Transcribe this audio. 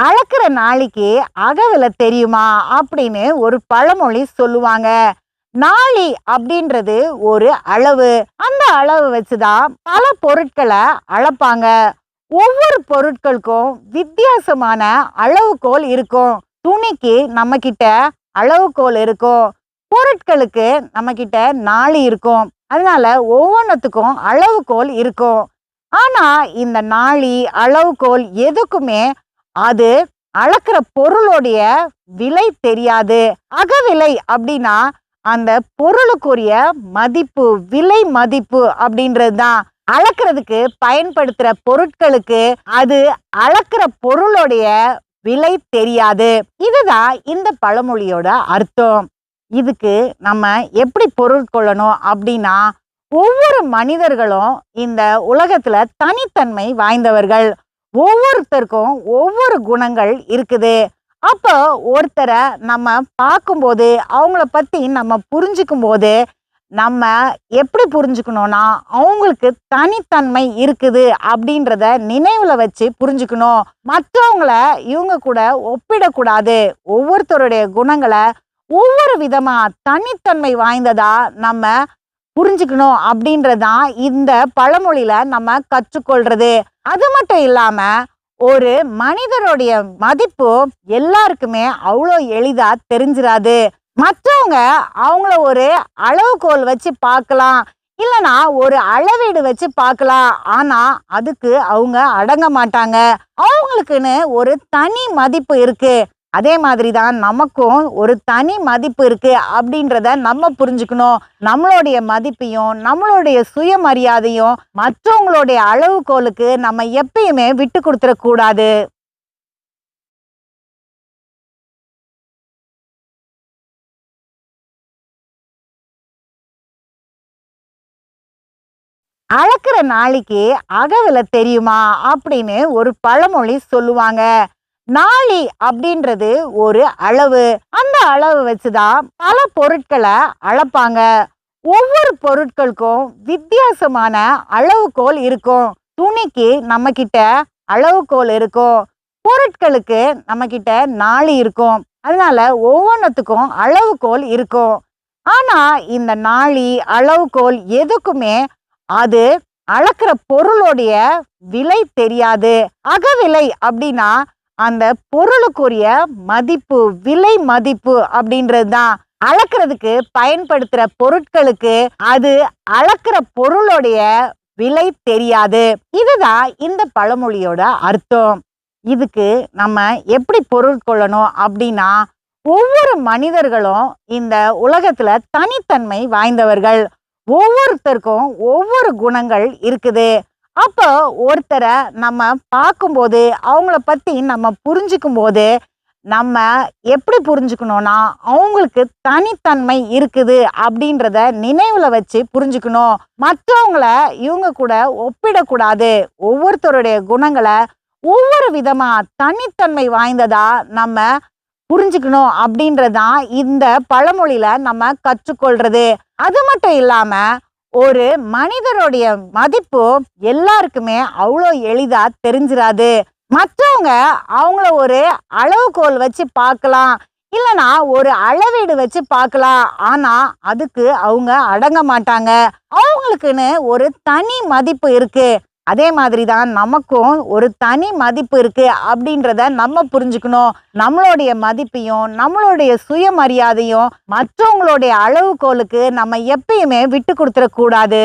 அளக்கிற நாளைக்கு அகவில தெரியுமா அப்படின்னு ஒரு பழமொழி சொல்லுவாங்க. நாளி அப்படின்றது ஒரு அளவு. அந்த அளவு வச்சுதான் பல பொருட்களை அளப்பாங்க. ஒவ்வொரு பொருட்களுக்கும் வித்தியாசமான அளவுகோல் இருக்கும். துணிக்கு நம்ம கிட்ட அளவுகோல் இருக்கும். பொருட்களுக்கு நம்ம கிட்ட நாளி இருக்கும். அதனால ஒவ்வொன்றத்துக்கும் அளவுகோல் இருக்கும். ஆனா இந்த நாளி அளவுகோல் எதுக்குமே அது அளக்கிற பொருளுடைய விலை தெரியாது. அகவிலை அப்படின்னா அந்த பொருளுக்குரிய மதிப்பு விலை மதிப்பு அப்படின்றது தான். அளக்கிறதுக்கு பயன்படுத்துற பொருட்களுக்கு அது அளக்கிற பொருளுடைய விலை தெரியாது. இதுதான் இந்த பழமொழியோட அர்த்தம். இதுக்கு நம்ம எப்படி பொருள் கொள்ளணும் அப்படின்னா ஒவ்வொரு மனிதர்களும் இந்த உலகத்துல தனித்தன்மை வாய்ந்தவர்கள். ஒவ்வொருத்தருக்கும் ஒவ்வொரு குணங்கள் இருக்குது. அப்போ ஒருத்தரை நம்ம பார்க்கும்போது அவங்கள பற்றி நம்ம புரிஞ்சுக்கும் போது நம்ம எப்படி புரிஞ்சுக்கணும்னா அவங்களுக்கு தனித்தன்மை இருக்குது அப்படின்றத நினைவில் வச்சு புரிஞ்சுக்கணும். மற்றவங்கள இவங்க கூட ஒப்பிடக்கூடாது. ஒவ்வொருத்தருடைய குணங்களை ஒவ்வொரு விதமாக தனித்தன்மை வாய்ந்ததா நம்ம புரிஞ்சுக்கணும் அப்படின்றதான் இந்த பழமொழியில நம்ம கற்றுக்கொள்றது. அது மட்டும் இல்லாமல் ஒரு மனிதருடைய மதிப்பு எல்லாருக்குமே அவ்வளோ எளிதாக தெரிஞ்சிடாது மற்றவங்க அவங்கள ஒரு அளவுகோல் வச்சு பார்க்கலாம் இல்லைனா ஒரு அளவீடு வச்சு பார்க்கலாம் ஆனால் அதுக்கு அவங்க அடங்க மாட்டாங்க. அவங்களுக்குன்னு ஒரு தனி மதிப்பு இருக்குது அதே மாதிரி தான் நமக்கும் ஒரு தனி மதிப்பு இருக்குது அப்படின்றத நம்ம புரிஞ்சுக்கணும். நம்மளுடைய மதிப்பையும் நம்மளுடைய சுயமரியாதையும் மற்றவங்களுடைய அளவுகோலுக்கு நம்ம எப்பயுமே விட்டு கொடுத்துடக்கூடாது அளக்குற நாளைக்கு அகவில தெரியுமா? அப்படின்னு ஒரு பழமொழி சொல்லுவாங்க. நாளி அப்படின்றது ஒரு அளவு. அந்த அளவு வச்சுதான் பல பொருட்களை அளப்பாங்க. ஒவ்வொரு பொருட்களுக்கும் வித்தியாசமான அளவுகோல் இருக்கும். துணிக்கு நம்ம கிட்ட அளவுகோல் இருக்கும். பொருட்களுக்கு நம்ம கிட்ட நாளி இருக்கும். அதனால ஒவ்வொன்றத்துக்கும் அளவுகோல் இருக்கும். ஆனா இந்த நாளி அளவுகோல் எதுக்குமே அது அளக்கிற பொருளுடைய விலை தெரியாது. அகவிலை அப்படின்னா அந்த பொருளுக்குரிய மதிப்பு விலை மதிப்பு அப்படின்றது தான் அளக்கிறதுக்கு பயன்படுத்துகிற பொருட்களுக்கு அது அளக்கிற பொருளுடைய விலை தெரியாது. இதுதான் இந்த பழமொழியோட அர்த்தம். இதுக்கு நம்ம எப்படி பொருள் கொள்ளணும் அப்படின்னா ஒவ்வொரு மனிதர்களும் இந்த உலகத்துல தனித்தன்மை வாய்ந்தவர்கள். ஒவ்வொருத்தருக்கும் ஒவ்வொரு குணங்கள் இருக்குது. அப்போ ஒருத்தரை நம்ம பார்க்கும்போது அவங்கள பற்றி நம்ம புரிஞ்சுக்கும் போது நம்ம எப்படி புரிஞ்சுக்கணும்னா அவங்களுக்கு தனித்தன்மை இருக்குது அப்படின்றத நினைவில் வச்சு புரிஞ்சுக்கணும். மற்றவங்கள இவங்க கூட ஒப்பிடக்கூடாது. ஒவ்வொருத்தருடைய குணங்களை ஒவ்வொரு விதமாக தனித்தன்மை வாய்ந்ததா நம்ம புரிஞ்சுக்கணும் அப்படின்றதான் இந்த பழமொழியில நம்ம கற்றுக்கொள்றது. அது மட்டும் இல்லாமல் ஒரு மனிதருடைய மதிப்பு எல்லாருக்குமே அவ்வளோ எளிதா தெரிஞ்சிடாது மற்றவங்க அவங்கள ஒரு அளவுகோல் வச்சு பார்க்கலாம் இல்லனா ஒரு அளவீடு வச்சு பார்க்கலாம் ஆனா அதுக்கு அவங்க அடங்க மாட்டாங்க. அவங்களுக்குன்னு ஒரு தனி மதிப்பு இருக்கு. அதே மாதிரி தான் நமக்கும் ஒரு தனி மதிப்பு இருக்கு அப்படின்றத நம்ம புரிஞ்சுக்கணும். நம்மளுடைய மதிப்பையும் நம்மளுடைய சுயமரியாதையும் மற்றவங்களுடைய அளவுகோலுக்கு நம்ம எப்பயுமே விட்டு கொடுத்துடக்கூடாது